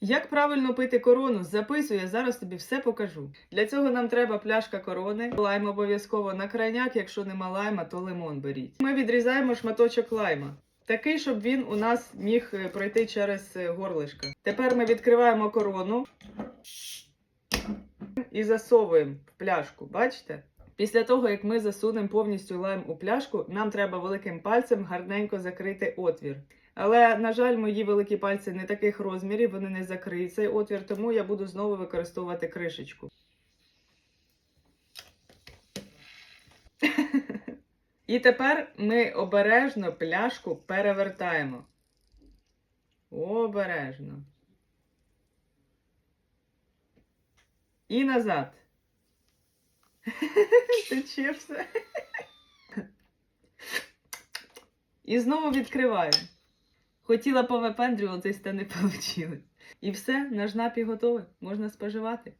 Як правильно пити корону? Записуй, я зараз тобі все покажу. Для цього нам треба пляшка корони, лайм обов'язково на крайняк, якщо нема лайма, то лимон беріть. Ми відрізаємо шматочок лайма. Такий, щоб він у нас міг е, пройти через е, горлишко. Тепер ми відкриваємо корону і засовуємо в пляшку. Бачите? Після того, як ми засунемо повністю лайм у пляшку, нам треба великим пальцем гарненько закрити отвір. Але, на жаль, мої великі пальці не таких розмірів, вони не закриють цей отвір, тому я буду знову використовувати кришечку. І тепер ми обережно пляшку перевертаємо. Обережно. І назад. Тече все. І знову відкриваю. Хотіла повипендрюватись, та не вийшло. І все, наш напій готовий. Можна споживати.